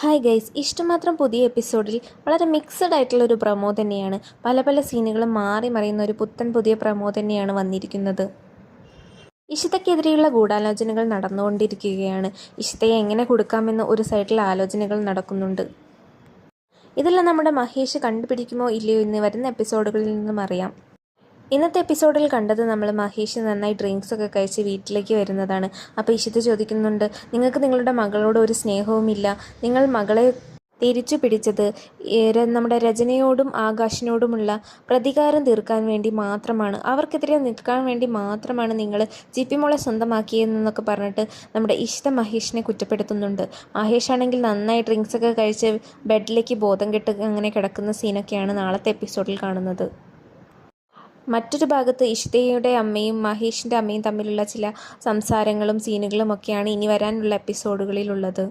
Hi guys ഇഷ്ടമാത്രം പുതിയ എപ്പിസോഡിൽ വളരെ മിക്സഡ് ആയിട്ടുള്ള ഒരു പ്രമോ തന്നെയാണ്. പല പല സീനുകളും മാറി മറിയുന്ന ഒരു പുത്തൻ പുതിയ പ്രമോ തന്നെയാണ് വന്നിരിക്കുന്നത്. ഇഷിതയ്ക്കെതിരെയുള്ള ഗൂഢാലോചനകൾ നടന്നുകൊണ്ടിരിക്കുകയാണ്. ഇഷിതയെ എങ്ങനെ കൊടുക്കാമെന്ന് ഒരു സൈഡിൽ ആലോചനകൾ നടക്കുന്നുണ്ട്. ഇതെല്ലാം നമ്മുടെ മഹേഷ് കണ്ടുപിടിക്കുമോ ഇല്ലയോ എന്ന് വരുന്ന എപ്പിസോഡുകളിൽ നിന്നും അറിയാം. ഇന്നത്തെ എപ്പിസോഡിൽ കണ്ടത് നമ്മൾ മഹേഷ് നന്നായി ഡ്രിങ്ക്സ് ഒക്കെ കഴിച്ച് വീട്ടിലേക്ക് വരുന്നതാണ്. അപ്പോൾ ഇഷിത്ത് ചോദിക്കുന്നുണ്ട് നിങ്ങൾക്ക് നിങ്ങളുടെ മകളോട് ഒരു സ്നേഹവുമില്ല. നിങ്ങൾ മകളെ തിരിച്ചു പിടിച്ചത് നമ്മുടെ രചനയോടും ആകാശിനോടുമുള്ള പ്രതികാരം തീർക്കാൻ വേണ്ടി മാത്രമാണ്. അവർക്കെതിരെ നിൽക്കാൻ വേണ്ടി മാത്രമാണ് നിങ്ങൾ ജി പി മോളെ സ്വന്തമാക്കിയതെന്നൊക്കെ പറഞ്ഞിട്ട് നമ്മുടെ ഇഷ്ട മഹേഷിനെ കുറ്റപ്പെടുത്തുന്നുണ്ട്. മഹേഷ് ആണെങ്കിൽ നന്നായി ഡ്രിങ്ക്സൊക്കെ കഴിച്ച് ബെഡിലേക്ക് ബോധം കെട്ട് അങ്ങനെ കിടക്കുന്ന സീനൊക്കെയാണ് നാളത്തെ എപ്പിസോഡിൽ കാണുന്നത്. മറ്റൊരു ഭാഗത്ത് ഇഷ്തയുടെ അമ്മയും മഹേഷിന്റെ അമ്മയും തമ്മിലുള്ള ചില സംസാരങ്ങളും സീനുകളും ഒക്കെയാണ് ഇനി വരാനുള്ള എപ്പിസോഡുകളിലുള്ളത്.